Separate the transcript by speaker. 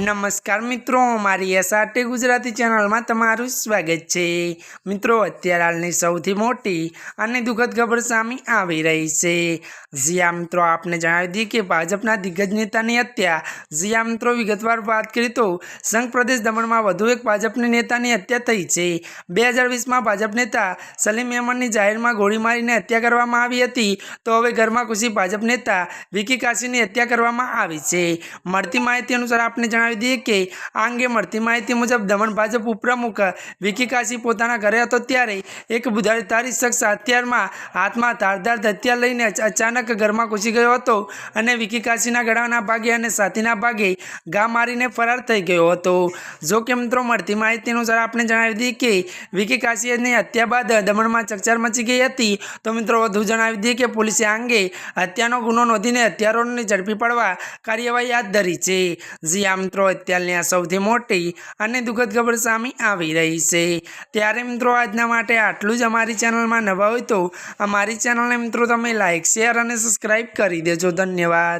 Speaker 1: નમસ્કાર મિત્રો, મારી એસઆરટી ગુજરાતી ચેનલમાં તમારું સ્વાગત છે. મિત્રો, અત્યારે હાલની સૌથી મોટી અને દુઃખદ ખબર સામે આવી રહી છે. જ્યાં મિત્રો, આપને જણાવી દઈએ કે ભાજપના દિગ્ગજ નેતાની હત્યા. જ્યાં મિત્રો, વિગતવાર વાત કરીએ તો સંઘ પ્રદેશ દમણમાં વધુ એક ભાજપની નેતાની હત્યા થઈ છે. બે હજાર વીસમાં ભાજપ નેતા સલીમ અહેમદની જાહેરમાં ગોળી મારીને હત્યા કરવામાં આવી હતી. તો હવે ઘરમાં ખુશી ભાજપ નેતા વિકી કાશીની હત્યા કરવામાં આવી છે. મળતી માહિતી અનુસાર આપને જણાવી દઈએ કે આ અંગે મળતી માહિતી મુજબ દમણ ભાજપ ઉપપ્રમુખ વિકી કાશી પોતાના ઘરે હતો ત્યારે એક બુધારી શખ્સ હથિયારમાં હાથમાં ધારદાર હથિયાર લઈને અચાનક ઘરમાં ઘૂસી ગયો હતો અને વિકી કાશીના ગળાના ભાગે અને સાથીના ભાગે ઘા મારીને ફરાર થઈ ગયો હતો. જો કે મિત્રો મળતી માહિતી અનુસાર આપણે જણાવી દઈએ કે વિકી કાશીની હત્યા બાદ દમણમાં ચકચાર મચી ગઈ હતી. તો મિત્રો વધુ જણાવી દઈએ કે પોલીસે આ અંગે હત્યાનો ગુનો નોંધીને હત્યારોને ઝડપી પાડવા કાર્યવાહી હાથ ધરી છે. જી આ મિત્રો, અત્યારની આ સૌથી મોટી અને દુઃખદ ખબર સામે આવી રહી છે. ત્યારે મિત્રો, આજના માટે આટલું જ અમારી ચેનલમાં નવા હોય તો અમારી ચેનલને મિત્રો, તમે લાઇક શેર અને સબસ્ક્રાઈબ કરી દેજો. ધન્યવાદ.